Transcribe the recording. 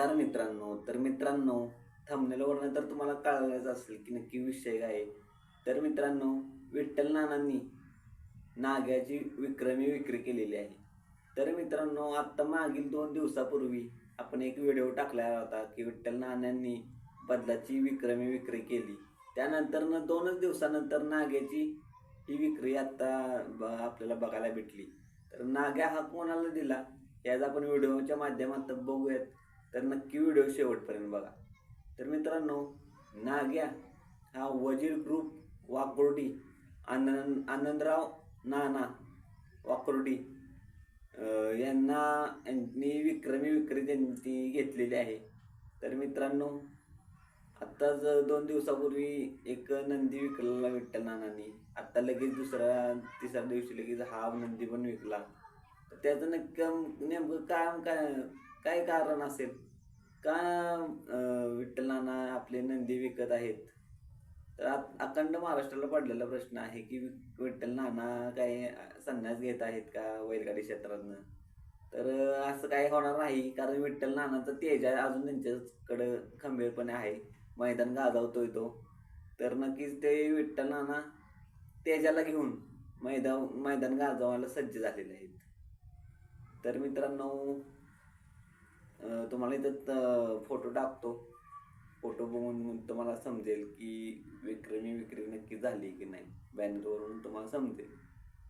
नमस्कार मित्रांनो. तर मित्रांनो थंबनेलवरनं तर तुम्हाला कळलंच असेल की नक्की विषय काय आहे. तर मित्रांनो विठ्ठल नानांनी नाग्याची विक्रमी विक्री केलेली आहे. तर मित्रांनो आत्ता मागील दोन दिवसापूर्वी आपण एक व्हिडिओ टाकला होता की विठ्ठल नानांनी बदलाची विक्रमी विक्री केली. त्यानंतर न दोनच दिवसानंतर नाग्याची ही विक्री आत्ता ब- आपल्याला बघायला भेटली. तर नाग्या हा कोणाला दिला? याचा आपण व्हिडिओच्या माध्यमातून बघूयात. तर नक्की व्हिडिओ शेवटपर्यंत बघा. तर मित्रांनो नाग्या हा वजीर ग्रुप वाकोर्डी आनंद आनंदराव नाना वाकोर्डी यांना यांनी विक्रमी विक्री त्यांची घेतलेली आहे. तर मित्रांनो आत्ताच दोन दिवसापूर्वी एक नंदी विकलेला विठ्ठल नानांनी आत्ता लगेच दुसऱ्या तिसऱ्या दिवशी लगेच हा नंदी पण विकला. तर त्याचं नक्की नेमकं काय काय काय कारण असेल? का विठ्ठलांना विठ्ठल नाना आपले नंदी विकत आहेत? तर आ- अखंड महाराष्ट्राला पडलेला प्रश्न आहे की विठ्ठल नाना काही संन्यास घेत आहेत का बैलगाडी क्षेत्रातनं? तर असं काही होणार नाही कारण विठ्ठल नानाचं तेज आहे अजून त्यांच्याकडं खंबीरपणे आहे. मैदान गाजवतोय तो. तर नक्कीच ते विठ्ठल नाना तेजाला घेऊन मैदान मैदान गाजवायला सज्ज झालेले आहेत. तर मित्रांनो तुम्हाला इथं फोटो टाकतो. फोटो बघून तुम्हाला समजेल की विक्रमी विक्री नक्की झाली की नाही. बॅनरवरून तुम्हाला समजेल.